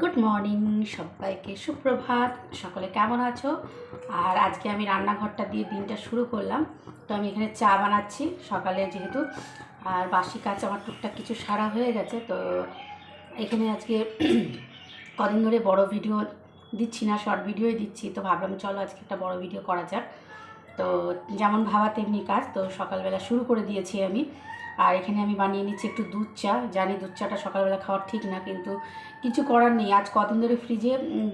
Good morning সবাইকে, সুপ্রভাত। সকলে কেমন আছো? আর আজকে আমি রান্নাঘরটা দিয়ে দিনটা শুরু করলাম। তো আমি এখানে চা বানাচ্ছি। সকালে যেহেতু, আর বাসি কাজ, আমার টুকটাক কিছু সারা হয়ে গেছে, তো এখানে আজকে কদিন ধরে বড় ভিডিও দিচ্ছি না, শর্ট ভিডিওই দিচ্ছি। তো ভাবলাম, চলো আজকে একটা বড় ভিডিও করা যাক। তো যেমন ভাবা, তেমনি কাজ। তো সকালবেলা শুরু করে দিয়েছি আমি। আর এখানে আমি বানিয়ে নিচ্ছি একটু দুধ চা। জানি দুধ চাটা সকালবেলা খাওয়ার ঠিক না, কিন্তু কিছু করার নেই। আজ কদিন ধরে ফ্রিজে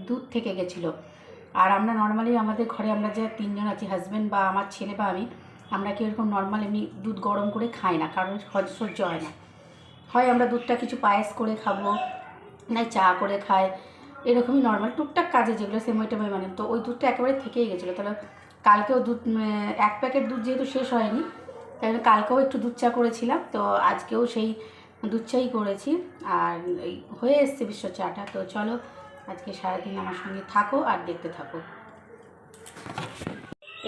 দুধ থেকে গেছিল। আর আমরা নর্মালি আমাদের ঘরে আমরা যে তিনজন আছি হাজব্যান্ড বা আমার ছেলে বা আমি, আমরা কি এরকম নর্মাল এমনি দুধ গরম করে খাই না, কারণ সহ্য হয় না। হয় আমরা দুধটা কিছু পায়েস করে খাব না চা করে খাই, এরকমই নর্মাল টুকটাক কাজে যেগুলো সেমই টেমই মানে তো ওই দুধটা একেবারে থেকেই গেছিল। তাহলে কালকেও দুধ এক প্যাকেট দুধ যেহেতু শেষ হয়নি তাই জন্য কালকেও একটু দুধ চা করেছিলাম, তো আজকেও সেই দুধ চাই করেছি। আর এই হয়ে এসছে বিশ্ব চাটা, তো চলো আজকে সারাদিন আমার সঙ্গে থাকো আর দেখতে থাকো।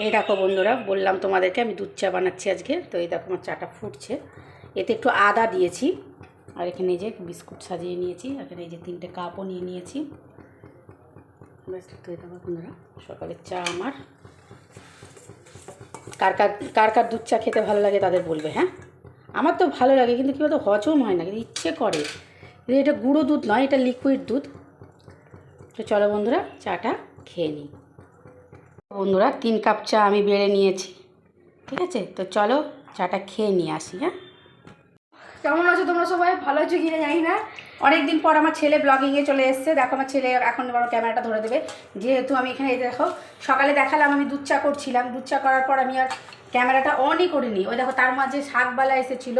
এই দেখো বন্ধুরা, বললাম তোমাদেরকে আমি দুধ চা বানাচ্ছি আজকে, তো এই দেখো আমার চাটা ফুটছে। এতে একটু আদা দিয়েছি, আর এখানে যে বিস্কুট সাজিয়ে নিয়েছি, এখানে এই যে তিনটে কাপও নিয়ে নিয়েছি। ব্যাস, তো এই দেখো বন্ধুরা, সকালের চা আমার। কার কার কার কার দুধ চা খেতে ভালো লাগে তাদের বলবে হ্যাঁ? আমার তো ভালো লাগে, কিন্তু কী বলতো, হজম হয় না, কিন্তু ইচ্ছে করে। কিন্তু এটা গুঁড়ো দুধ নয়, এটা লিকুইড দুধ। তো চলো বন্ধুরা, চাটা খেয়ে নিই। বন্ধুরা, তিন কাপ চা আমি বেড়ে নিয়েছি, ঠিক আছে? তো চলো চাটা খেয়ে নিয়ে আসি হ্যাঁ? কেমন আছো তোমরা সবাই? ভালো আছো কিনা জানি না। অনেক দিন পর আমার ছেলে ব্লগিংয়ে চলে এসছে। দেখো আমার ছেলে এখন আমার ক্যামেরাটা ধরে দেবে। যেহেতু আমি এখানে দেখো সকালে দেখালাম আমি দুধ চা করছিলাম। দুধ চা করার পর আমি আর ক্যামেরাটা অনই করিনি। ওই দেখো তার মাঝে শাকবালা এসেছিল।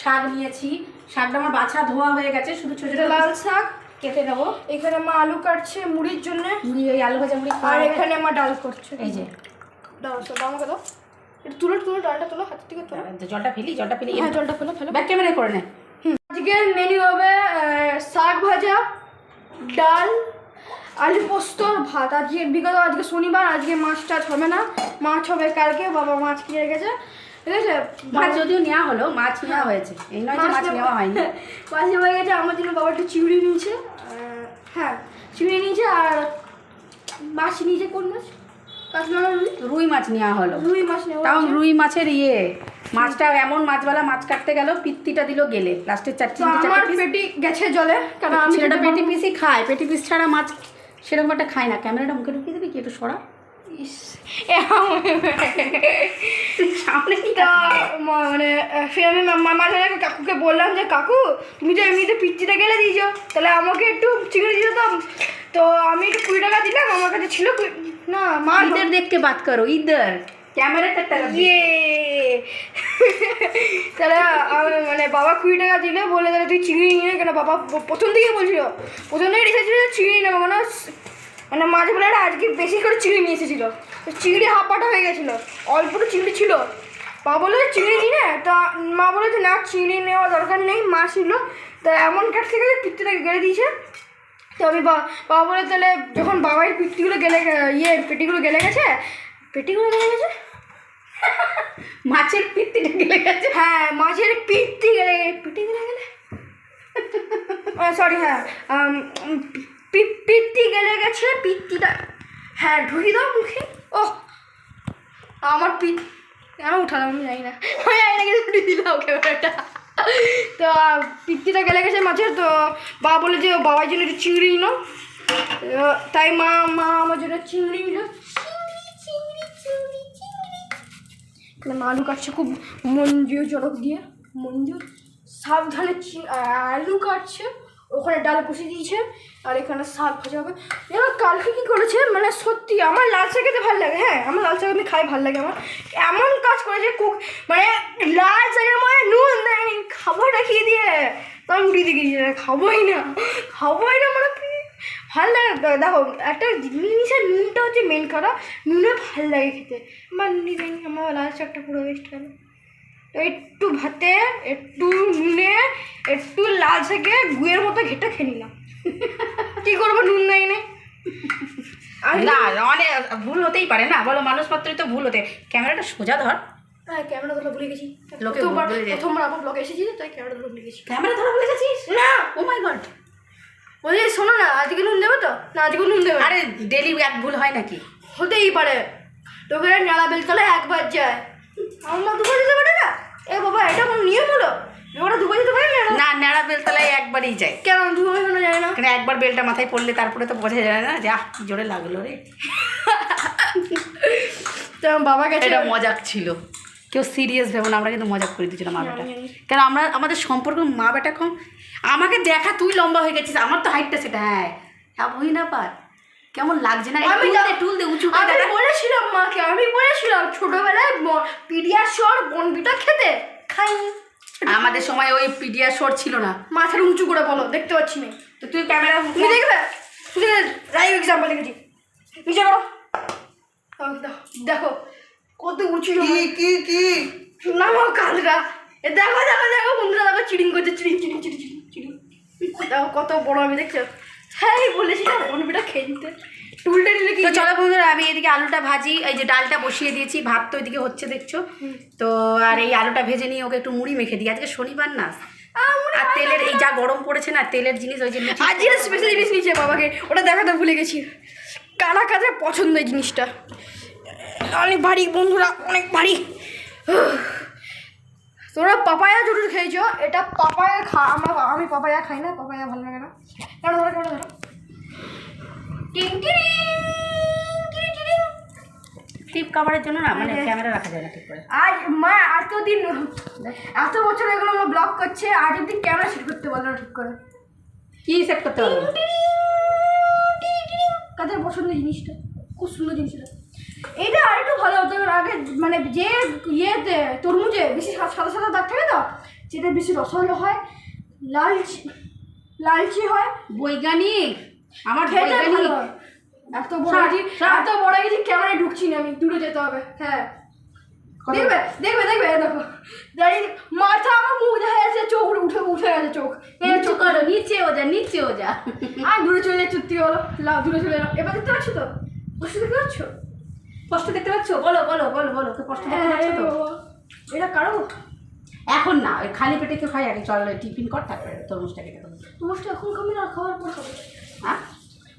শাক নিয়েছি। শাকটা আমার বাছা ধোয়া হয়ে গেছে। শুধু ছোটো ছোটো লাল শাক? কেটে নেব। এখানে মা আলু কাটছে মুড়ির জন্য। মুড়ি ওই আলু ভাজা মুড়ি আর এখানে মা ডাল করছে। এই যে। ডাল দাও। এটা তুলো তুলো ডালটা তুলো হাত থেকে তুলো। জলটা ফেলি জলটা ফেলি। হ্যাঁ জলটা ফেলো ফেলো। ব্যাক ক্যামেরায় করে নে। আজকের মেনু হবে শাক ভাজা ডাল আলু পোস্ত ভাত। আজকে বিগত আজকে শনিবার আজকে মাছ টাছ হবে না। মাছ হবে কালকে বাবা মাছ কিনে গেছে। ঠিক আছে? মাছ যদিও নেওয়া হলো মাছ নেওয়া হয়েছে। এই নয় যে মাছ নেওয়া হয়নি। মাছ হয়ে গেছে আমার জন্য বাবা একটু চিংড়ি নিয়েছে। হ্যাঁ চিংড়ি নিয়েছে আর মাছ নিয়েছে কোন মাছ? না রুই মাছ নেওয়া হলো। রুই মাছ তাও রুই মাছের ইয়ে। মাছটা এমন মাছওয়ালা মাছ কাটতে গেল পিত্তিটা দিল গেলে। লাস্টের চারটে আমার পেটি গেছে জলে কারণ আমি ছেলেটা পেটি পিসই খায়। পেটি পিস ছাড়া মাছ সেরকম একটা খায় না। ক্যামেরাটা মুখে ঢুকিয়ে দিবি কি একটু সরা? মানে ফের আমি মাঝে কাকুকে বললাম যে কাকু তুমি তো এমনিতে পিচ্চিটা গেলে দিয়েছ। তাহলে আমাকে একটু চিংড়ি দাও। তো আমি একটু কুড়ি টাকা দিলাম। আমার কাছে ছিল কুড়ি- না মা ইধর দেখ কে বাত করো ইধর ক্যামেরাটা টাকা ইয়ে। তাহলে মানে বাবা কুড়ি টাকা দিলে বলে তাহলে তুই চিংড়ি নিয়ে কেন? বাবা প্রথম থেকে বলছিল প্রথম থেকে এসেছিল চিংড়ি নেব মানে মানে মাছ বলে আজকে বেশি করে চিংড়ি নিয়ে এসেছিল। তো চিংড়ি হাফাটা হয়ে গেছিল অল্পটা চিংড়ি ছিল। মা বলে চিংড়ি নিয়ে নে? তা মা বলে যে না চিংড়ি নেওয়া দরকার নেই মাছ ছিল। তা এমন কাটতে গেলে পিত্তিটাকে গেড়ে দিয়েছে তো আমি বাবা বলে তাহলে যখন বাবার পিঠিগুলো গেলে ইয়ে পেটিগুলো গেলে গেছে পেটিগুলো গেলে গেছে? মাছের পিত্তিটা গেলে গেছে? হ্যাঁ মাছের পিত্তি গেলে পিটি গেলে গেলে? সরি হ্যাঁ পিত্তি গেলে গেছে পিত্তিটা হ্যাঁ ঢুকি দাও মুখে। ও আমার পিত কেন উঠালাম আমি জানি না। আমি জানি না কিন্তু দিলাম ক্যামেরাটা। তো আহ, গেলে গেছে মাছের তো বাবা বলে যে বাবার জন্য একটু চিংড়ি নিল। তাই মা মা আমার জন্য চিংড়ি নিল। মা আলু কাটছে খুব মঞ্জুর জড়ক দিয়ে মঞ্জুর সাবধানে চি- আলু কাটছে। ওখানে ডাল বসিয়ে দিয়েছে, আর এখানে শাক ভাজা হবে। এবার কালকে কী করেছে? মানে সত্যি আমার লাল শাক খেতে ভালো লাগে হ্যাঁ আমার লাল শাক আমি খাই, ভালো লাগে আমার। এমন কাজ করেছে কুক মানে লাল শাকের মধ্যে নুন দেয়নি খাবারটা খেয়ে দিয়ে। তো আমি দিয়ে গিয়েছি খাবোই না খাবোই না মানে ভালো লাগে দেখো, একটা জিনিসের নুনটা হচ্ছে মেন খারাপ নুনে ভালো লাগে খেতে। আমার নুনি আমার লাল শাকটা পুরো ওয়েস্ট গেল একটু ভাতে একটু নুনে একটু লাল শাকে গুয়ের মতো ঘেটে খেয়ে নিলাম। কী করব নুন নাই নে? আর না অনেক ভুল হতেই পারে না? বলো মানুষ মাত্রই তো ভুল হতে। ক্যামেরাটা সোজা ধর। ক্যামেরা ধরে ভুলে গেছি। লোকে প্রথমবার বলে যে- প্রথমবার আমার ব্লগে এসেছি তাই ক্যামেরা ধরে ভুলে গেছি। ক্যামেরা ধরা ভুলে গেছিস? না! ও মাই গড বলছি শোনো না আজকে নুন দেবে তো? না আজকে নুন দেবে। আরে ডেলি এক ভুল হয় নাকি? হতেই পারে। তোকে নালা বেলতলায় একবার যায়। আমার দুবার যেতে পারে না এ বাবা এটা কোনো নিয়ম হলো ওরা দুবার যেতে পারে না না ন্যাড়া বেলতলায় একবারই যায়। কেন দুবার কেন যায় না? কারণ একবার বেলটা মাথায় পড়লে তারপরে তো বোঝা যায় না যে জোরে লাগল রে। তো বাবা গেছে। এটা মজাক ছিল। কেউ সিরিয়াস ভেবো না আমরা কিন্তু মজাক করে দিচ্ছিলাম মা বেটা। কেন আমরা আমাদের সম্পর্ক মা বেটা কম। আমাকে দেখা তুই লম্বা হয়ে গেছিস আমার তো হাইটটা সেটা হ্যাঁ। হ্যাঁ হই না পার। কেমন লাগছে না? আমি টুল দে উঁচু করে আমি দেখা বলেছিলাম মাকে আমি বলেছিলাম ছোটবেলায় পিডিয়াশর বনবিটা খেতে। খাইনি। আমাদের সময় ওই পিডিয়াশোর ছিল না। মাথার উঁচু করে বলো দেখতে পাচ্ছি না। তো তুই ক্যামেরা তুমি দেখবে? তুমি লাইভ এক্সাম্পল লিখেছি। নিচে করো। দেখো, দেখো কত উঁচু কি কি কি? নামাও কালরা এ দেখো দেখো দেখো বন্ধুরা দেখো চিড়িং করছে চিড়িং চিড়িং চিড়িং চিড়িং চিড়িং। দেখো কত বড় আমি দেখছ। হ্যাঁ বলেছিলাম খেলতে। টুলটা নিলে কি তো চলো বন্ধুরা আমি এদিকে আলুটা ভাজি এই যে ডালটা বসিয়ে দিয়েছি ভাত তো এদিকে হচ্ছে দেখছ? তো আর এই আলুটা ভেজে নিয়ে ওকে একটু মুড়ি মেখে দিই। আজকে শনিবার না? আর তেলের এই যা গরম পড়েছে না তেলের জিনিস ওই যে স্পেশাল জিনিস নিয়েছে বাবাকে ওটা দেখাতে ভুলে গেছি। কারা কাদের পছন্দ এই জিনিসটা? অনেক ভারী বন্ধুরা অনেক ভারী। তোরা পাপায়া জরুর খেয়েছো? এটা পাপায়া খা আমরা আমি পাপায়া খাই না পাপায়া ভালো লাগে না। কেন ধরো কেন? ধরো কাভারের জন্য না মানে ক্যামেরা রাখা যায় না ঠিক করে। আজ মা এতদিন এত বছর এগুলো আমরা ব্লগ করছে ক্যামেরা সেট করতে পারল না ঠিক করে? কি সেট করতে কাদের পছন্দের জিনিসটা? খুব সুন্দর জিনিস এটা এটা ভালো হতো আগে মানে যে ইয়েতে তরমুজে বেশি সাদা সাদা দাগ থাকে তো যেটা বেশি রসালো হয় লালচি লালচি হয়। বৈজ্ঞানিক আমার বৈজ্ঞানিক। এত বড় গেছি এত বড় গেছি ক্যামেরায় ঢুকছি না আমি দূরে যেতে হবে হ্যাঁ। দেখবে দেখবে দেখবে দেখো। দাঁড়িয়ে মাথা আমার মুখ দেখা যাচ্ছে চোখ উঠে উঠে গেছে চোখ। এই চোখ। করো নিচে ও যা নিচে ও যা আর দূরে চলে যাচ্ছে চুক্তি হলো। লাভ দূরে চলে এলাম এবার দেখতে পাচ্ছ তো? বসে দেখতে পাচ্ছ? কষ্ট দেখতে পাচ্ছ? বলো বলো বলো বলো তো কষ্ট দেখতে পাচ্ছ তো? এটা কারও? এখন না ওই খালি পেটে কেউ খাই আগে চল টিফিন কর তারপরে তরমুজটা কেটে দেবো। তোমার তো এখন কমে না খাওয়ার পর খাবে। হ্যাঁ?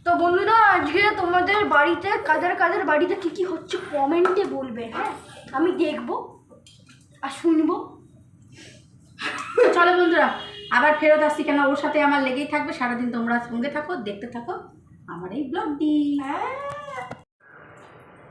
তো বন্ধুরা আজকে তোমাদের বাড়িতে কাদের কাদের বাড়িতে কী কী হচ্ছে কমেন্টে বলবে হ্যাঁ? আমি দেখব আর শুনব। চলো বন্ধুরা আবার ফেরত আসছি কেন? ওর সাথে আমার লেগেই থাকবে। সারাদিন তোমরা সঙ্গে থাকো দেখতে থাকো। আমার এই ব্লগটি হ্যাঁ।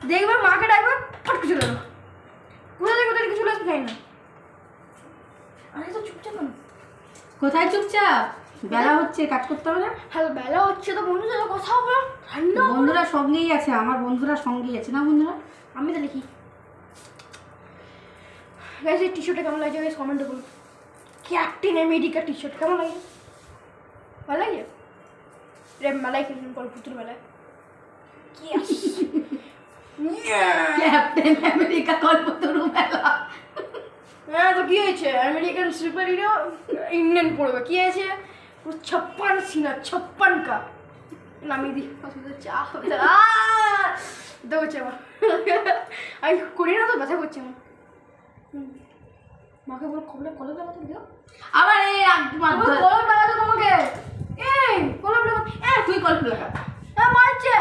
দেখবে মাকে ডাকবে ফটকে চলে এলো কোথা থেকে কোথা থেকে চলে আসবে জানি না। আরে তো চুপচাপ কেন? কোথায় চুপচাপ? বেলা হচ্ছে কাজ করতে হবে না? হ্যালো বেলা হচ্ছে তো বন্ধুর সাথে কথা হবে ঠান্ডা বন্ধুরা সঙ্গেই আছে আমার বন্ধুরা সঙ্গেই আছে না বন্ধুরা? আমি তো লিখি গাইস এই টি শার্টটা কেমন লাগছে? গাইস কমেন্টে বলুন ক্যাপ্টেন আমেরিকা টি শার্ট কেমন লাগে? ভালো লাগে? রে মেলায় কিনলাম কলপুতুর মেলায় Yes! ক্যাপ্টেন আমেরিকা কল্পতরু মেলা হ্যাঁ তো কি হয়েছে? আমেরিকান সুপার হিরো ইন্ডিয়ান পড়বে। কি হয়েছে? পুরো ছাপ্পান সিনা ছাপ্পান কা নামিয়ে দিই। অসুবিধা চা হবে হচ্ছে। আমার। আমি করি না তো ব্যথা করছে আমার। মাকে বলো কবলে কলম লাগাতে দিও আবার এই কলম লাগাতে তোমাকে? এই কলম লাগাতে এ তুই কল্প লাগা হ্যাঁ মারছে।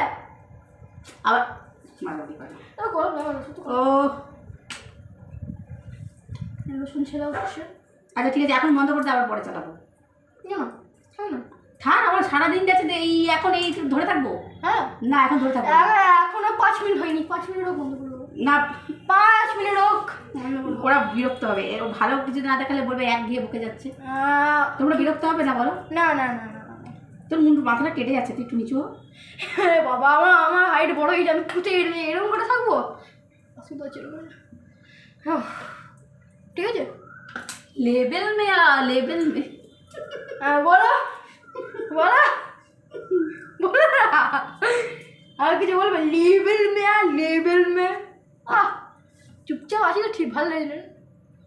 আবার করে ও রসুন ছেলে হচ্ছে আচ্ছা ঠিক আছে এখন বন্ধ করতে আবার পরে চালাবো থাক আমার সারাদিন গেছে এই এখন এই ধরে থাকব হ্যাঁ না এখন ধরে থাকব। এখনও পাঁচ মিনিট হয়নি পাঁচ মিনিটও বন্ধ করব না পাঁচ মিনিট হোক ওরা বিরক্ত হবে ভালো কিছু না দেখালে বলবে এক দিয়ে বকে যাচ্ছে তোমরা বিরক্ত হবে না বলো না না, না। তোর মুন্ডু মাথাটা কেটে যাচ্ছে তুই একটু নিচু হ। আরে বাবা আমার আমার হাইট বড় হয়ে যাবে খুঁজে এরকম করে থাকব? অসুবিধা হচ্ছে এরকম হ্যাঁ, ঠিক আছে? লেবেল মে আ লেবেল মে হ্যাঁ বলো। বলো। বলো আর কিছু বলবে? লেভেল মে আর লেভেল মে। আহ চুপচাপ আছি ঠিক ভালো লাগে না।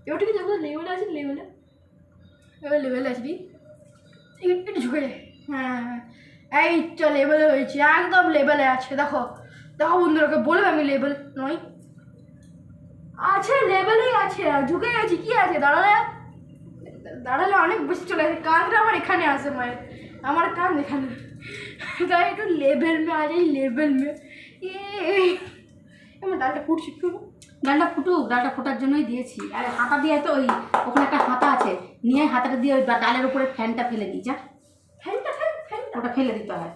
এবার ঠিক আছে লেভেলে আছি লেভেলে এবার লেভেলে আসবি একটু ঝুঁকে যায় হ্যাঁ হ্যাঁ। এই তো লেভেলে হয়েছে, একদম লেভেলে আছে, দেখো। দেখো বন্ধুরাকে বলবে আমি লেভেল নই। আছে লেভেলেই আছে ঝুঁকে গেছি, কি আছে? দাঁড়ালে দাঁড়ালে অনেক বেশি চলে আসে কানটা আমার এখানে আসে মায়ের। আমার কান এখানে। তাই একটু লেভেল মে, আজ এই লেভেল মে। আমার ডালটা ফুটছে, একটু ডালটা ফুটুক, ডালটা ফোটার জন্যই দিয়েছি। আর হাতা দিয়ে তো ওই, ওখানে একটা হাতা আছে। নিয়ে হাতাটা দিয়ে ওই ডালের উপরে ফ্যানটা ফেলে দিই, যা। ওটা ফেলে দিতে হয়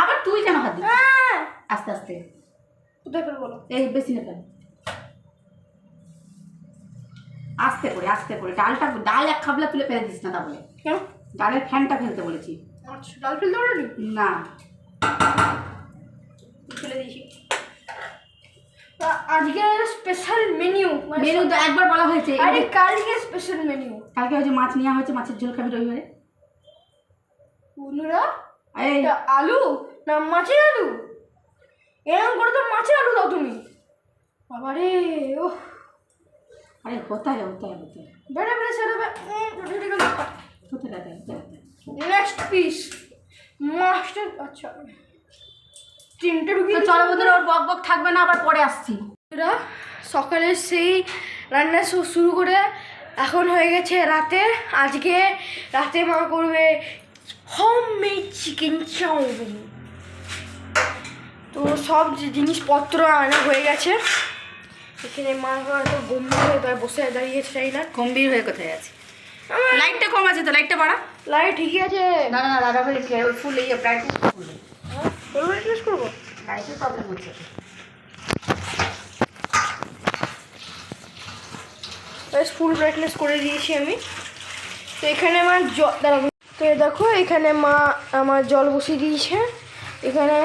আবার তুই কেন হাত দিবি? হ্যাঁ। আস্তে আস্তে। এই বেশি না ফেল। আস্তে করে আস্তে করে। ডালটা ডাল এক খাবলা তুলে ফেলে দিস না তা বলে কেন? ডালের ফ্যানটা ফেলতে বলেছি। আচ্ছা ডাল ফেলতে না। ফেলে দিয়েছি। আজকে স্পেশাল মেনু মেনু তো একবার বলা হয়েছে। আরে কালকে স্পেশাল মেনু কালকে হয়েছে মাছ নেওয়া হয়েছে মাছের ঝোল খাবি রবিবারে। বন্ধুরা এই। আলু না মাছের আলু? এরকম করে তো মাছের আলু দাও তুমি। বাবারে ও আরে কোথায় কোথায় কোথায়? বেড়ে বেড়ে সেটা কোথায় কোথায় নেক্সট পিস মাস্টার আচ্ছা। তিনটে ঢুকিয়ে চলো বন্ধুরা ওর বক বক থাকবে না আবার পরে আসছি। সকালে সেই রান্না শুরু করে এখন হয়ে গেছে রাতে। আজকে রাতে মা করবে হোম মেড চিকেন চাউমিন তো সব জিনিসপত্র আনা হয়ে গেছে। এখানে মা হয়তো গম্ভীর হয়ে তাই বসে দাঁড়িয়েছে তাই না? গম্ভীর হয়ে কোথায় আছে? লাইটটা কম আছে তো লাইটটা বাড়া। লাইট ঠিকই আছে। না না দাদা ভাই ফুল এই ব্রাইটনেস ফুল। ব্রাইটনেস করব? লাইটের প্রবলেম হচ্ছে। বেশ ফুল ব্রাইটনেস করে দিয়েছি আমি। তো এখানে আমার জল দাঁড়াবো তো দেখো এখানে মা আমার জল বসিয়ে দিয়েছে। এখানে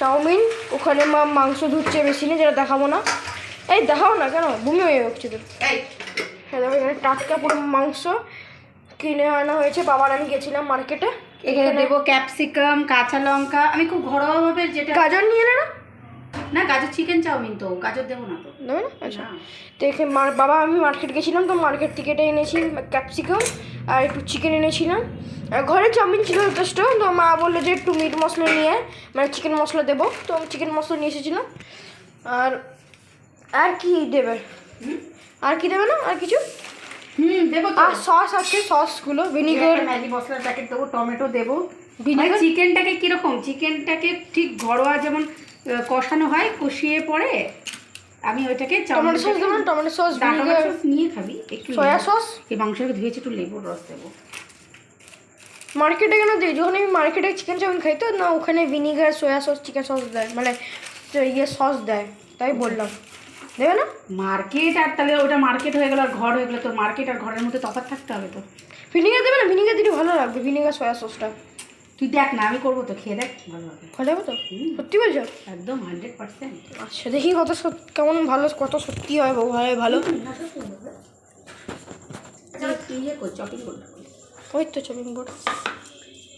চাউমিন ওখানে মা মাংস ধুচ্ছে মেশিনে যেটা দেখাবো না। এই দেখাও না কেন? বমি হয়ে যাচ্ছে তো। হ্যাঁ দেখো এখানে টাটকা পুরো মাংস কিনে আনা হয়েছে। বাবার আমি গেছিলাম মার্কেটে। এখানে দেবো ক্যাপসিকাম কাঁচা লঙ্কা। আমি খুব ঘরোয়াভাবে যেটা গাজর নিয়ে এলে না? না গাজর চিকেন চাউমিন তো গাজর দেবো না তো। দেবে না? আচ্ছা। তো এখানে বাবা আমি মার্কেট গেছিলাম তো মার্কেট থেকে এটা এনেছি ক্যাপসিকাম আর একটু চিকেন এনেছিলাম। আর ঘরে চাউমিন ছিল যথেষ্ট তো মা বলল যে একটু মিট মশলা নিয়ে মানে চিকেন মশলা দেবো। তো আমি চিকেন মশলা নিয়ে এসেছিলাম। আর আর কি দেবে? আর কি দেবে না? আর কিছু? হুম দেবো আর সস আছে সসগুলো ভিনিগার ম্যাগি মশলার প্যাকেট দেবো টমেটো দেবো। Vinegar? চিকেনটাকে কীরকম? চিকেনটাকে ঠিক ঘরোয়া যেমন কষানো হয় কষিয়ে পরে আমি ওইটাকে টমেটো সস টমেটো নিয়ে খাবি একটু সয়া সস? এই মাংসটাকে ধুয়েছে একটু লেবুর রস দেবো। মার্কেটে কেন দিই? যখন আমি মার্কেটে চিকেন চাউমিন খাই তো না ওখানে vinegar soya sauce chicken sauce দেয় মানে ইয়ে সস দেয় তাই বললাম। দেবে না? মার্কেট আর তাহলে ওটা মার্কেট হয়ে গেল আর ঘর হয়ে গেলো তো মার্কেট আর ঘরের মধ্যে তফাৎ থাকতে হবে তো। ভিনিগার দেবে না? ভিনিগার দিলে ভালো লাগবে ভিনিগার সয়া সসটা তুই দেখ না আমি করব তো খেয়ে দেখ। ভালো হবে ভালো হবে তো। সত্যি বলছো? একদম হান্ড্রেড পার্সেন্ট আচ্ছা দেখি কত কেমন ভালো কত সত্যি হয় বাবু ভালো? ভালো ইয়ে কর চপিং করতে ওই তো চপিং বোর্ড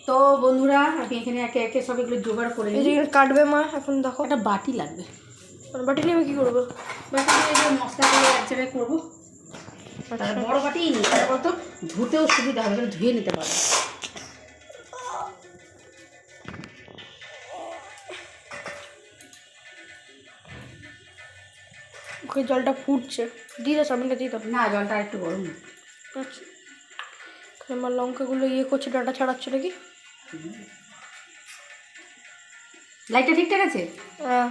তো বন্ধুরা আমি এখানে একে একে সব এগুলো জোগাড় করে নিই। কাটবে মা এখন দেখো। একটা বাটি লাগবে। বাটি নিয়ে আমি কী করব? বাটি দিয়ে যে মশলাগুলো এক জায়গায় করব। তাহলে বড় বাটিই নিই তাহলে বলতো ধুতেও সুবিধা হবে ধুয়ে নিতে পারবে। ওকে জলটা ফুটছে। দিয়ে দাও চাউমিনটা দিয়ে দাও না জলটা একটু গরম আচ্ছা। আমার লঙ্কাগুলো ইয়ে করছে ডাটা ছাড়াচ্ছে নাকি? লাইটটা ঠিকঠাক আছে? আহ,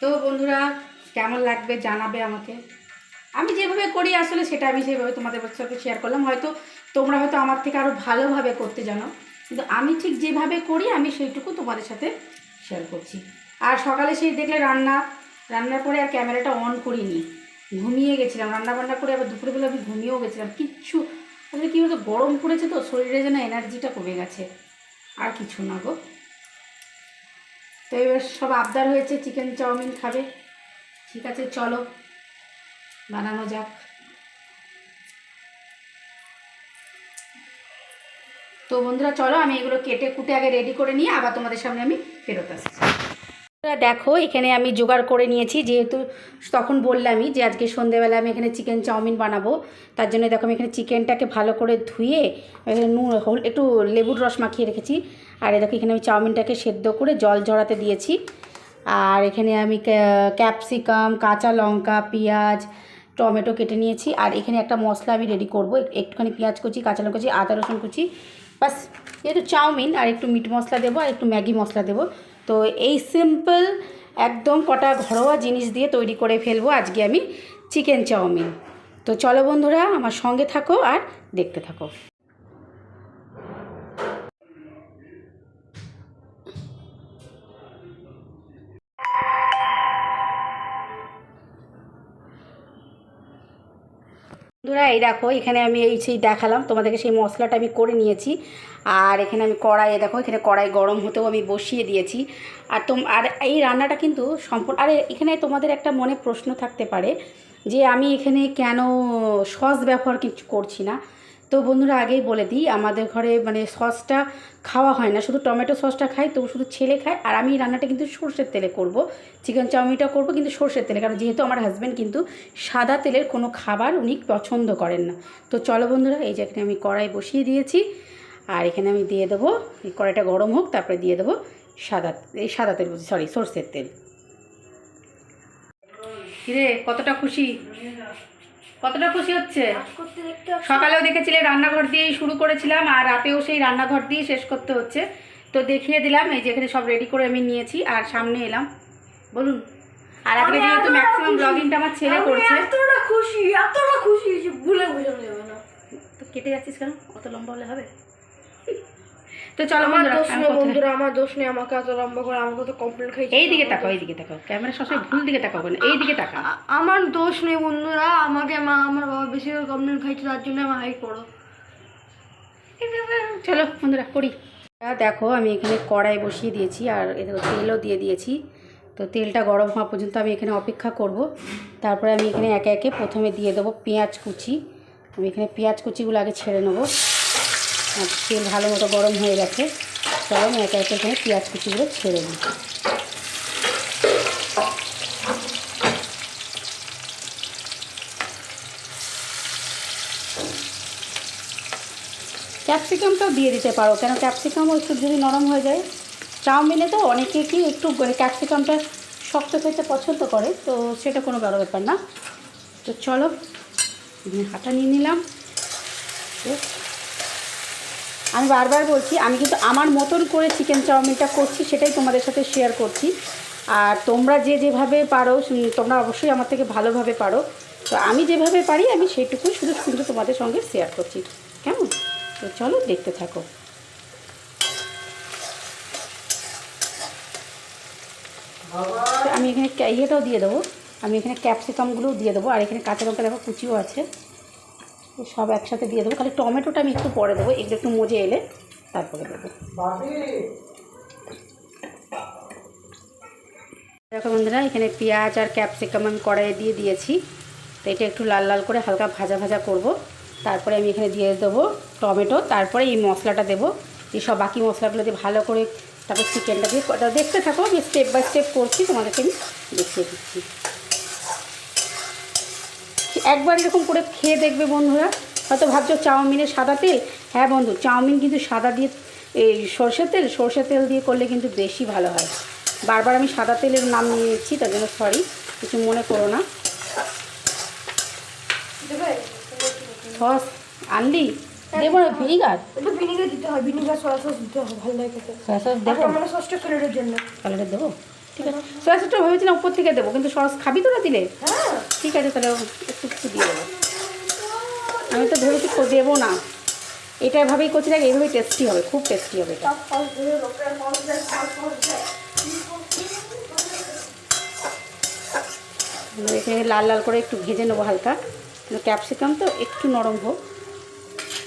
তো বন্ধুরা কেমন লাগবে জানাবে আমাকে? আমি যেভাবে করি আসলে সেটা আমি সেভাবে তোমাদের সাথে শেয়ার করলাম। হয়তো তোমরা হয়তো আমার থেকে আরও ভালোভাবে করতে জানো। কিন্তু আমি ঠিক যেভাবে করি আমি সেইটুকু তোমাদের সাথে শেয়ার করছি। আর সকালে সেই দেখলে রান্না রান্নার পরে আর ক্যামেরাটা অন করিনি। ঘুমিয়ে গেছিলাম রান্না বান্না করে আবার দুপুরবেলা আমি ঘুমিয়েও গেছিলাম। কিচ্ছু আসলে কী বলতো, গরম পড়েছে তো, শরীরে যেন এনার্জিটা কমে গেছে। আর কিছু না গো। তো এবার সব আবদার হয়েছে, চিকেন চাউমিন খাবে। ঠিক আছে, চলো, বানানো যাক। তো বন্ধুরা, চলো, আমি এগুলো কেটে কুটে আগে রেডি করে নিয়ে আবার তোমাদের সামনে আমি ফেরত আসছি। দেখো, এখানে আমি জোগাড় করে নিয়েছি, যেহেতু তখন বললামই যে আজকে সন্ধেবেলা আমি এখানে চিকেন চাউমিন বানাবো। তার জন্য দেখো, আমি এখানে চিকেনটাকে ভালো করে ধুয়ে নুন একটু লেবুর রস মাখিয়ে রেখেছি। আর দেখো, এখানে আমি চাউমিনটাকে সেদ্ধ করে জল ঝরাতে দিয়েছি। আর এখানে আমি ক্যাপসিকাম, কাঁচা লঙ্কা, পেঁয়াজ, টমেটো কেটে নিয়েছি। আর এখানে একটা মশলা আমি রেডি করব একটুখানি পেঁয়াজ কুচি, কাঁচা লঙ্কা কুচি, আদা রসুন কুচি। বাস যেহেতু চাউমিন, আর একটু মিট মশলা দেবো, আর একটু ম্যাগি মশলা দেবো। তো এই সিম্পল একদম কটা ঘরোয়া জিনিস দিয়ে তৈরি করে ফেলব। আজকে আমি চিকেন চাউমিন। তো চলো বন্ধুরা, আমার সঙ্গে থাকো আর দেখতে থাকো। বন্ধুরা, এই দেখো, এখানে আমি এই সেই দেখালাম, তোমাদেরকে সেই মশলাটা আমি করে নিয়েছি। আর এখানে আমি কড়াইয়ে দেখো, এখানে কড়াই গরম হতেও আমি বসিয়ে দিয়েছি। আর তোম, আর এই রান্নাটা কিন্তু সম্পূর্ণ, আরে এখানে তোমাদের একটা মনে প্রশ্ন থাকতে পারে যে আমি এখানে কেন সস ব্যবহার কিছু করছি না? তো বন্ধুরা আগেই বলে দিই, আমাদের ঘরে মানে সসটা খাওয়া হয় না। শুধু টমেটো সসটা খাই, তবু শুধু ছেলে খায়। আর আমি রান্নাটা কিন্তু সর্ষের তেলে করব। চিকেন চাউমিনটা করব, কিন্তু সর্ষের তেলে। কারণ যেহেতু আমার হাজব্যান্ড কিন্তু সাদা তেলের কোনো খাবার উনি পছন্দ করেন না। তো চলো বন্ধুরা, এই যে এখানে আমি কড়াই বসিয়ে দিয়েছি। আর এখানে আমি দিয়ে দেবো, এই কড়াইটা গরম হোক, তারপরে দিয়ে দেবো সাদা, এই সাদা তেল বলছি সরি সর্ষের তেল। কিরে, কতটা খুশি? কতটা খুশি হচ্ছে? সকালেও দেখেছিলে রান্নাঘর দিয়েই শুরু করেছিলাম আর রাতেও সেই রান্নাঘর দিয়ে শেষ করতে হচ্ছে। তো দেখিয়ে দিলাম এই যে এখানে সব রেডি করে আমি নিয়েছি আর সামনে এলাম। বলুন আর আজকে যেহেতু ম্যাক্সিমাম। ব্লগিংটা আমার ছেলে করছে। এতটা খুশি এতটা খুশি যে ভুলে বোঝানো যাবে না। তো কেটে যাচ্ছিস কেন? অত লম্বা হলে হবে? তো চলো আমার বন্ধুরা দোষ নেই বন্ধুরা আমার দোষ নেই আমাকে এত লম্বা করে আমাকে তো কমপ্লেন খাইছে এই দিকে তাকাও এই দিকে তাকাও ক্যামেরা সবসময় ভুল দিকে তাকাও কেন এই দিকে তাকাও। আমার দোষ নেই বন্ধুরা আমাকে মা আমার বাবা বেশি করে কমপ্লেন খাইছে তার জন্য আমার হাইট করো। চলো বন্ধুরা করি। দেখো আমি এখানে কড়াই বসিয়ে দিয়েছি আর এতে তেলও দিয়ে দিয়েছি। তো তেলটা গরম হওয়া পর্যন্ত আমি এখানে অপেক্ষা করব। তারপরে আমি এখানে একে একে প্রথমে দিয়ে দেবো পেঁয়াজ কুচি। আমি এখানে পেঁয়াজ কুচিগুলো আগে ছেড়ে নেব। তেল ভালো মতো গরম হয়ে গেছে। চলো আমি একে একে এখানে পেঁয়াজ কুচিগুলো ছেড়ে দিই। ক্যাপসিকামটাও দিয়ে দিতে পারো, কেন ক্যাপসিকামও একটু যদি নরম হয়ে যায়। চাউমিনে তো অনেকে কি একটু মানে ক্যাপসিকামটা শক্ত খেতে পছন্দ করে, তো সেটা কোনো বড় ব্যাপার না। তো চলো হাতা নিয়ে নিলাম। আমি বারবার বলছি, আমি কিন্তু আমার মতন করে চিকেন চাউমিনটা করছি, সেটাই তোমাদের সাথে শেয়ার করছি। আর তোমরা যে যেভাবে পারো তোমরা অবশ্যই আমার থেকে ভালোভাবে পারো। তো আমি যেভাবে পারি, আমি সেইটুকুই শুধু শুধু তোমাদের সঙ্গে শেয়ার করছি। কেমন? তো চলো দেখতে থাকো। আমি এখানে ইয়েটাও দিয়ে দেবো। আমি এখানে ক্যাপসিকামগুলোও দিয়ে দেবো। আর এখানে কাঁচা লঙ্কা দেখো, কুচিও আছে। সব একসাথে দিয়ে দেবো। খালি টমেটোটা আমি একটু পরে দেবো, এগুলো একটু মজে এলে তারপরে দেবো। দেখো বন্ধুরা, এখানে পেঁয়াজ আর ক্যাপসিকাম আমি কড়াইয়ে দিয়ে দিয়েছি। তো এটা একটু লাল লাল করে হালকা ভাজা ভাজা করব। তারপরে আমি এখানে দিয়ে দেবো টমেটো, তারপরে এই মশলাটা দেবো। সব বাকি মশলাগুলো দিয়ে ভালো করে তারপর চিকেনটা দিয়ে দেখতে থাকো, আমি স্টেপ বাই স্টেপ করছি, তোমাদেরকে আমি দেখিয়ে দিচ্ছি। একবার এরকম করে খেয়ে দেখবে বন্ধুরা। হয়তো ভাবছ চাউমিনের সাদা তেল? হ্যাঁ বন্ধু চাউমিন কিন্তু সাদা দিয়ে এই সর্ষের তেল সর্ষের তেল দিয়ে করলে কিন্তু বেশি ভালো হয়। বারবার আমি সাদা তেলের নাম নিয়ে নিচ্ছি তার জন্য সরি কিছু মনে করো না। সস আনলি? দেবো না ভিনিগার? একটু ভিনিগার দিতে হয় ভিনিগার সয়া সস দিতে হয় ভালো লাগে খেতে। সয়া সস দেবো? মানে সসটা কালারের জন্য। কালারে দেবো? ঠিক আছে। সয়া সসটা ভেবেছিলাম উপর থেকে দেবো কিন্তু সস খাবি তো না দিলে? হ্যাঁ। ঠিক আছে তাহলে একটু একটু দিয়ে দেবো। আমি তো ভেবেছি দেবো না। এটা এভাবেই করছি দেখ এইভাবেই টেস্টি হবে খুব টেস্টি হবে এটা। এখানে লাল লাল করে একটু ভেজে নেব হালকা। ক্যাপসিকাম তো একটু নরম হোক।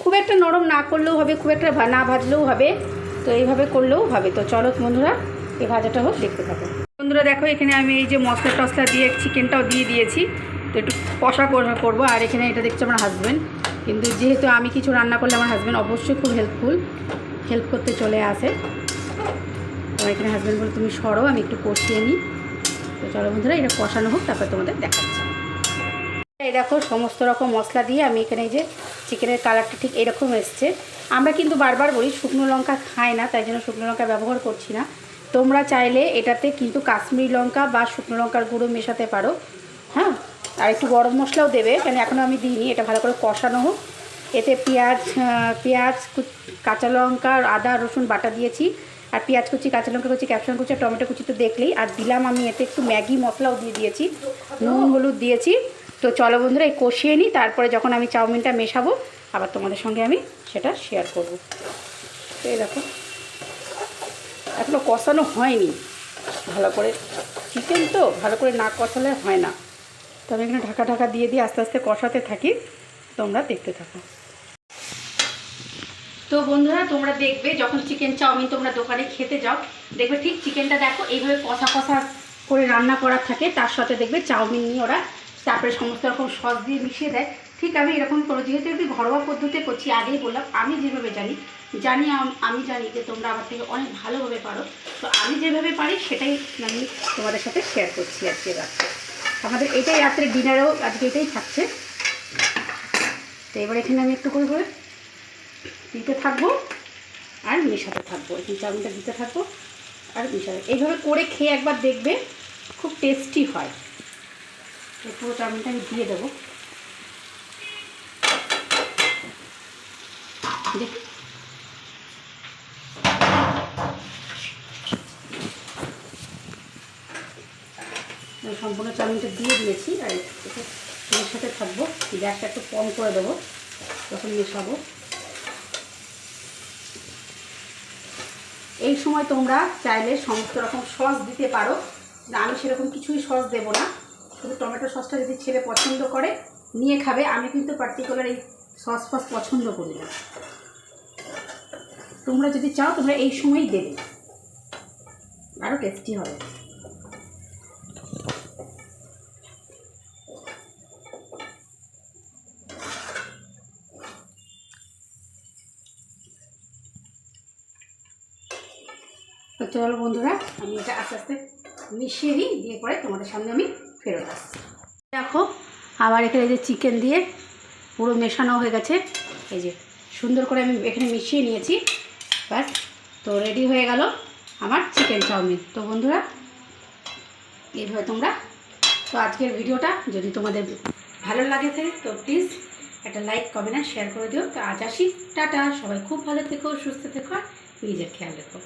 খুব একটা নরম না করলেও হবে খুব একটা না ভাজলেও হবে। তো এইভাবে করলেও হবে। তো চলো বন্ধুরা এই ভাজাটা হোক, দেখতে থাকো বন্ধুরা, দেখো, এখানে আমি এই যে মশলা টসলা দিয়ে চিকেনটাও দিয়ে দিয়েছি। তো একটু কষা করব, আর এখানে এটা দেখছি আমার হাজব্যান্ড কিন্তু যেহেতু আমি কিছু রান্না করলে আমার হাজব্যান্ড অবশ্যই খুব হেল্পফুল হেল্প করতে চলে আসে। তো এখানে হাজব্যান্ড বলে, তুমি সরো, আমি একটু কষিয়ে নিই। তো চলো বন্ধুরা, এটা কষানো হোক, তারপর তোমাদের দেখাচ্ছি। এই দেখো, সমস্ত রকম মশলা দিয়ে আমি এখানে যে চিকেনের কালারটা ঠিক এরকম এসছে। আমরা কিন্তু বারবার বলি, শুকনো লঙ্কা খাই না, তাই জন্য শুকনো লঙ্কা ব্যবহার করছি না। তোমরা চাইলে এটাতে কিন্তু কাশ্মীরি লঙ্কা বা শুকনো লঙ্কার গুঁড়ো মেশাতে পারো। হ্যাঁ? আর একটু গরম মশলাও দেবে কেন এখনও আমি দিইনি, এটা ভালো করে কষানো হোক। এতে পেঁয়াজ পেঁয়াজ কাঁচা লঙ্কা, আদা, রসুন, বাটা দিয়েছি। আর পেঁয়াজ কুচি, কাঁচা লঙ্কা কুচি, ক্যাপসিকাম কুচি টমেটো কুচি তো দেখলেই। আর দিলাম আমি এতে একটু ম্যাগি মশলাও দিয়ে দিয়েছি। নুন, হলুদ দিয়েছি। তো চলো বন্ধুরা, এই কষিয়ে নিই, তারপরে যখন আমি চাউমিনটা মেশাবো, আবার তোমাদের সঙ্গে আমি সেটা শেয়ার করব। তো এই দেখো। এখনও কষানো হয়নি। ভালো করে চিকেন তো, ভালো করে না কষালে হয় না। তো আমি এখানে ঢাকা ঢাকা দিয়ে দিয়ে আস্তে আস্তে কষাতে থাকি। তোমরা দেখতে থাকো। তো বন্ধুরা, তোমরা দেখবে যখন চিকেন চাউমিন তোমরা দোকানে খেতে যাও, দেখবে ঠিক চিকেনটা দেখো এইভাবে কষা কষা করে রান্না করা থাকে। তার সাথে দেখবে চাউমিন নিয়ে ওরা তারপরে সমস্ত রকম সস দিয়ে মিশিয়ে দেয়। ঠিক আমি এরকম করো, যেহেতু একটু ঘরোয়া পদ্ধতিতে করছি, আগেই বললাম, আমি যেভাবে জানি জানি আম- জানি যে তোমরা আমার থেকে অনেক ভালোভাবে পারো। তো আমি যেভাবে পারি সেটাই আমি তোমাদের সাথে শেয়ার করছি আজকে রাত্রে। আমাদের এটাই রাত্রে ডিনারেও আজকে এটাই থাকছে। তো এবার এখানে আমি একটু করে করে দিতে থাকব আর মেশাতে থাকব। এই চাউমিনটা দিতে থাকব আর মেশাতে। এইভাবে করে খেয়ে একবার দেখবে খুব টেস্টি হয়। এই পুরো চাউমিনটা আমি দিয়ে দেবো। দেখি সম্পূর্ণ চাউমিনটা দিয়ে দিয়েছি, আর একটু মেশাতে থাকব। গ্যাসটা একটু কম করে দেবো তখন মেশাবো। এই সময় তোমরা চাইলে সমস্ত রকম সস দিতে পারো আমি সেরকম কিছুই সস দেবো না। শুধু টমেটো সসটা যদি ছেলে পছন্দ করে, নিয়ে খাবে। আমি কিন্তু পার্টিকুলার এই সস ফস পছন্দ করি না। তোমরা যদি চাও, তোমরা এই সময়ই দেবে। আরও টেস্টি হবে। চলো বন্ধুরা, আমি এটা আস্তে আস্তে মিশিয়ে নিই, দিয়ে পরে তোমাদের সামনে আমি ফেরত আসছি। দেখো আমার এখানে যে চিকেন দিয়ে পুরো মেশানো হয়ে গেছে। এই যে সুন্দর করে আমি এখানে মিশিয়ে নিয়েছি। ব্যাস, তো রেডি হয়ে গেল আমার চিকেন চাউমিন। তো বন্ধুরা, এইভাবে তোমরা, তো আজকের ভিডিওটা যদি তোমাদের ভালো লাগে থাকে, তো প্লিজ একটা লাইক কমেন্ট আর শেয়ার করে দিও। তো আজ আসি, টাটা। সবাই খুব ভালো থেকো, সুস্থ থেকো, আর নিজের খেয়াল রেখো।